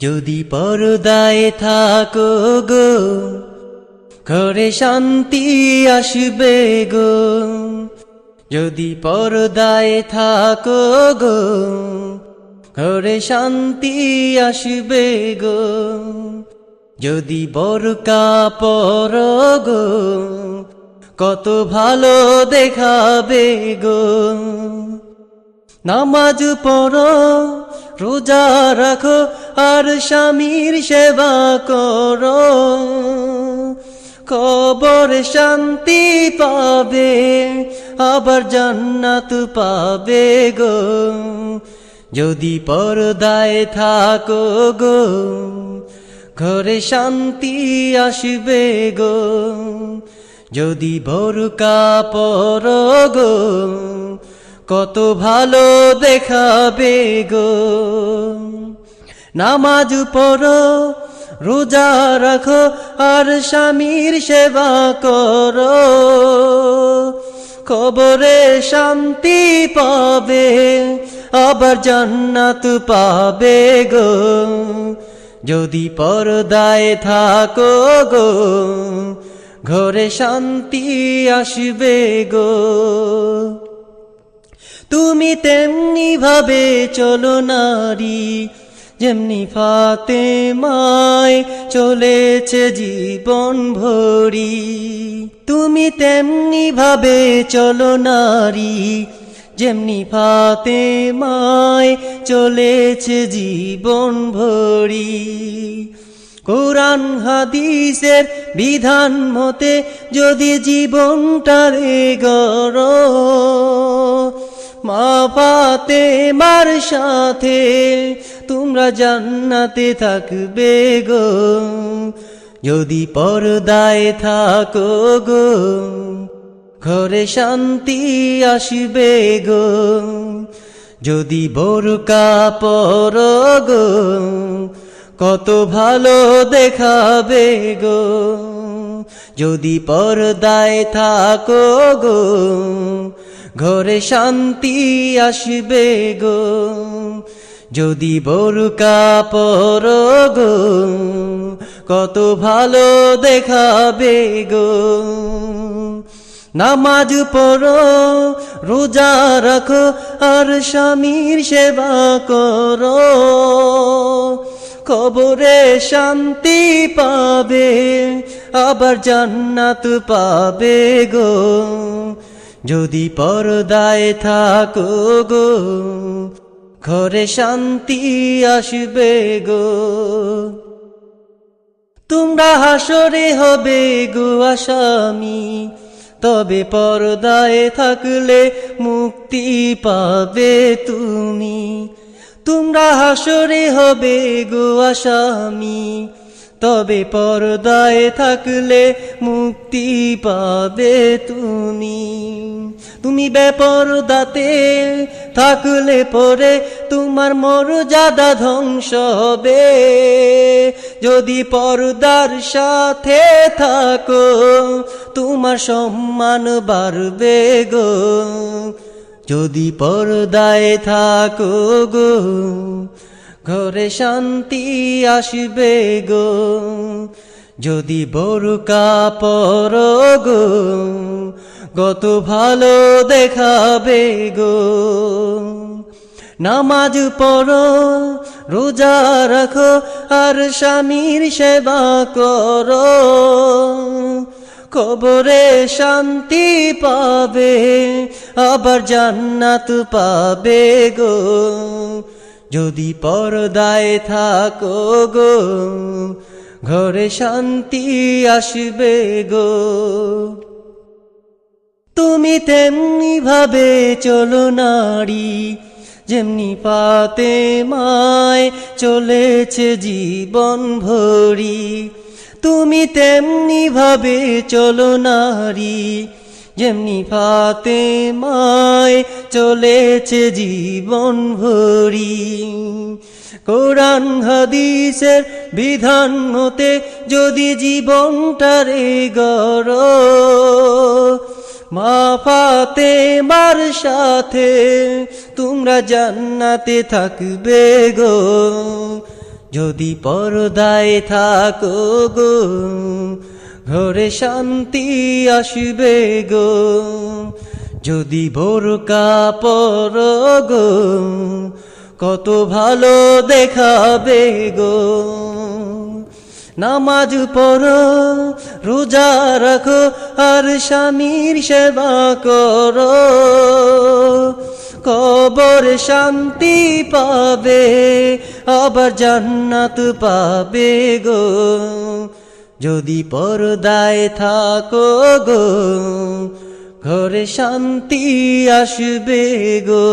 যদি পরদায় থাকো গো, ঘরে শান্তি আসবে গো। যদি পরদায় থাকো গো, ঘরে শান্তি আসবে গো। যদি বরকা পর গো, কত ভালো দেখাবে গো। নামাজ পড়ো, রোজা রাখো আর স্বামীর সেবা করো। কবর শান্তি পাবে, আবার জান্নাত পাবে গো। যদি পরদায় থাকো গো, ঘরে শান্তি আসবে গো। যদি বোরকা পর গো, কত ভালো দেখাবে গো। নামাজ পড়ো, রোজা রাখো আর স্বামীর সেবা করো। কবরে শান্তি পাবে, আবার জান্নাত পাবে গো। যদি পরদায় থাকো গো, ঘরে শান্তি আসবে গো। তুমি তেমনি ভাবে চলো নারী যেমনি ফাতে মায় চলেছে জীবন ভরি, তুমি তেমনি ভাবে চলো নারী। যেমনি ফাতে মায় চলেছে জীবন ভরি, কোরআন হাদিসের বিধান মতে যদি জীবনটারে গড় মা পাতে, মার সাথে তোমরা জান্নাতে থাকবে গো। যদি পর্দায় থাকো গো, ঘরে শান্তি আসবে গো। যদি বোরকা পর গো, কত ভালো দেখাবে গো। যদি পর্দায় থাকো গো ঘরে শান্তি আসবে গো। যদি বোরকা পর গো, কত ভালো দেখাবে গো। নামাজ পড়ো, রোজা রাখো, আর স্বামীর সেবা করো। কবরে শান্তি পাবে, আবার জান্নাত পাবে গো। যদি পর্দায় থাকো গো, ঘরে শান্তি আসবে গো। তোমরা হাসরে হবে গো আসামি, তবে পর্দায় থাকলে মুক্তি পাবে তুমি। তোমরা হাসরে হবে গো আসামি তবে পর্দায় থাকলে মুক্তি পাবে তুমি। তুমি বেপরদাতে থাকলে পরে তোমার মর্যাদা ধ্বংস হবে। যদি পর্দার সাথে থাকো, তোমার সম্মান বাড়বে গো। যদি পর্দায় থাকো গো ঘরে শান্তি আসবে গো। যদি বোরকা পর গো, কত ভালো দেখাবে গো। নামাজ পড়ো, রোজা রাখো, আর স্বামীর সেবা করো। কবরে শান্তি পাবে, আবার জান্নাত পাবে গো। যদি পর্দায় থাকো গো, ঘরে শান্তি আসবে গো। তুমি তেমনি ভাবে চলো নারী, যেমনি পাতে মায় চলেছে জীবন ভরি। তুমি তেমনি ভাবে চলো নারী যেমনি ফাতে মায় চলেছে জীবন ভরি, কোরআন হাদিসের বিধান মতে যদি জীবনটারে গড় মা ফাতে মার সাথে তোমরা জান্নাতে থাকবে গো। যদি পর্দায় থাকো গো ঘরে শান্তি আসবে গো। যদি বোরকা পর গো, কত ভালো দেখাবে গো। নামাজ পড়ো, রোজা রাখো, আর স্বামীর সেবা করো। কবর শান্তি পাবে, আবার জান্নাত পাবে গো। যদি পর্দায় থাকো গো ঘরে শান্তি আসবে গো।